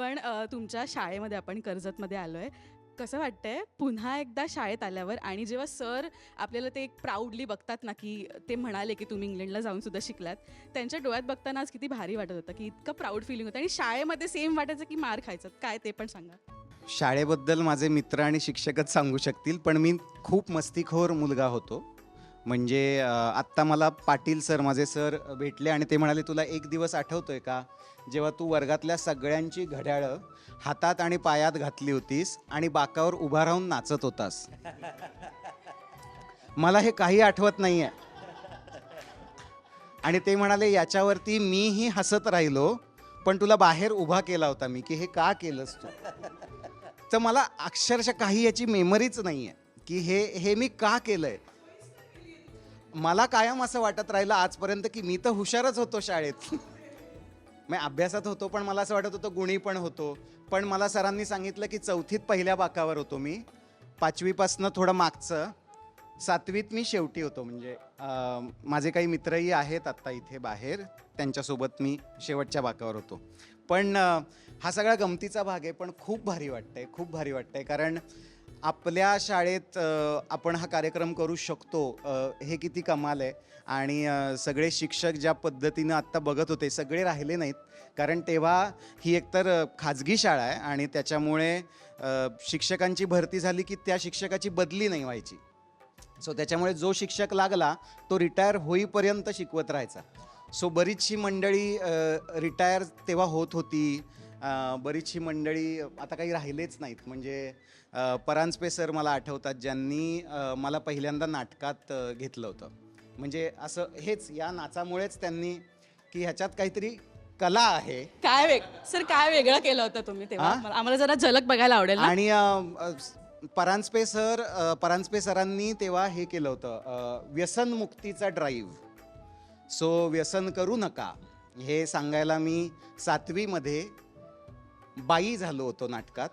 पण तुमच्या शाळेमध्ये आपण कर्जतमध्ये आलो आहे कसं वाटतंय? पुन्हा एकदा शाळेत आल्यावर आणि जेव्हा सर आपल्याला ते एक प्राऊडली बघतात ना की ते म्हणाले की तुम्ही इंग्लंडला जाऊन सुद्धा शिकलात त्यांच्या डोळ्यात बघताना आज किती भारी वाटत होतं की इतकं प्राऊड फिलिंग होतं. आणि शाळेमध्ये सेम वाटायचं की मार खायचं काय ते पण सांगा. शाळेबद्दल माझे मित्र आणि शिक्षकच सांगू शकतील पण मी खूप मस्तीखोर मुलगा होतो. म्हणजे आत्ता मला पाटील सर माझे सर भेटले आणि ते म्हणाले तुला एक दिवस आठवतोय का? जेव्हा तू वर्गातल्या सगळ्यांची घड्याळं हातात आणि पायात घातली होतीस आणि बाकावर उभा राहून नाचत होतास. मला हे काही आठवत नाही आहे आणि ते म्हणाले याच्यावरती मीही हसत राहिलो पण तुला बाहेर उभा केला होता मी की हे का केलंस तू? तर मला अक्षरशः काही याची मेमरीच नाही आहे की हे हे मी का केलंय? मला कायम असं वाटत राहिलं आजपर्यंत की मी तर हुशारच होतो शाळेत. मी अभ्यासात होतो पण मला असं वाटत होतं गुणी पण होतो. पण मला सरांनी सांगितलं की चौथीत पहिल्या बाकावर होतो मी. पाचवीपासनं थोडं मागचं. सातवीत मी शेवटी होतो. म्हणजे माझे काही मित्रही आहेत आत्ता इथे बाहेर. त्यांच्यासोबत मी शेवटच्या बाकावर होतो. पण हा सगळा गमतीचा भाग आहे पण खूप भारी वाटतंय खूप भारी वाटतंय. कारण आपल्या शाळेत आपण हा कार्यक्रम करू शकतो. हे किती कमाल आहे. आणि सगळे शिक्षक ज्या पद्धतीनं आत्ता बघत होते सगळे राहिले नाहीत. कारण तेव्हा ही एकतर खाजगी शाळा आहे आणि त्याच्यामुळे शिक्षकांची भरती झाली की त्या शिक्षकाची बदली नाही व्हायची. सो त्याच्यामुळे जो शिक्षक लागला तो रिटायर होईपर्यंत शिकवत राहायचा. सो बरीचशी मंडळी रिटायर तेव्हा होत होती. बरीचशी मंडळी आता काही राहिलेच नाहीत. म्हणजे परांजपे सर मला आठवतात ज्यांनी मला पहिल्यांदा नाटकात घेतलं होतं. म्हणजे असं हेच या नाचामुळेच त्यांनी की ह्याच्यात काहीतरी कला आहे. काय वेग सर काय वेगळं केलं होतं तुम्ही तेव्हा? आम्हाला जरा झलक बघायला आवडेल ना? आणि अ, अ, परांजपे सर अ, परांजपे सरांनी तेव्हा हे केलं होतं अ, व्यसनमुक्तीचा ड्राईव्ह सो व्यसन करू नका. हे सांगायला मी सातवीमध्ये बाई झालो होतो नाटकात.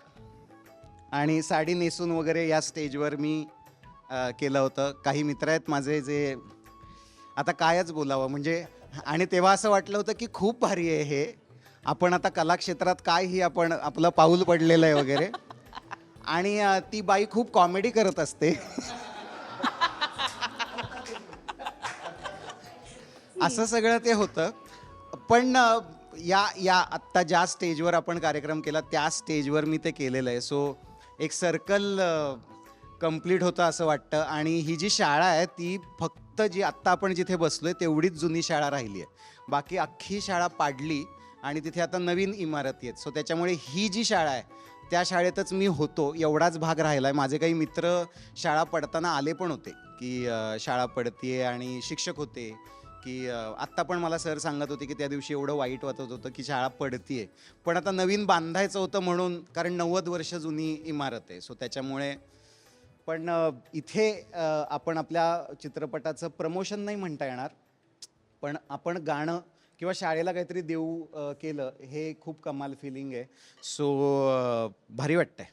आणि साडी नेसून वगैरे या स्टेजवर मी अ, केलं होतं. काही मित्र आहेत माझे जे आता कायच बोलावं. म्हणजे आणि तेव्हा असं वाटलं होतं की खूप भारी आहे हे. आपण आता कलाक्षेत्रात काय ही आपण आपलं पाऊल पडलेलं आहे वगैरे. आणि अ, ती बाई खूप कॉमेडी करत असते. असं सगळं ते होतं. पण अ, या या आत्ता ज्या स्टेजवर आपण कार्यक्रम केला त्या स्टेजवर मी ते केलेलं आहे. सो एक सर्कल कंप्लीट होतं असं वाटतं. आणि ही जी शाळा आहे ती फक्त जी आत्ता आपण जिथे बसलो आहे तेवढीच जुनी शाळा राहिली आहे. बाकी अख्खी शाळा पाडली आणि तिथे आता नवीन इमारती आहेत. सो त्याच्यामुळे ही जी शाळा आहे त्या शाळेतच मी होतो. एवढाच भाग राहिला आहे माझे काही मित्र शाळा पडताना आले पण होते की शाळा पडते आणि शिक्षक होते. की आत्ता पण मला सर सांगत होते की त्या दिवशी एवढं वाईट वाटत होतं की शाळा पडतीये. पण आता नवीन बांधायचं होतं म्हणून कारण नव्वद वर्ष जुनी इमारत आहे. सो त्याच्यामुळे पण इथे आपण आपल्या चित्रपटाचं प्रमोशन नाही म्हणता येणार. पण आपण गाणं किंवा शाळेला काहीतरी देऊ केलं हे खूप कमाल फिलिंग आहे. सो भारी वाटतंय.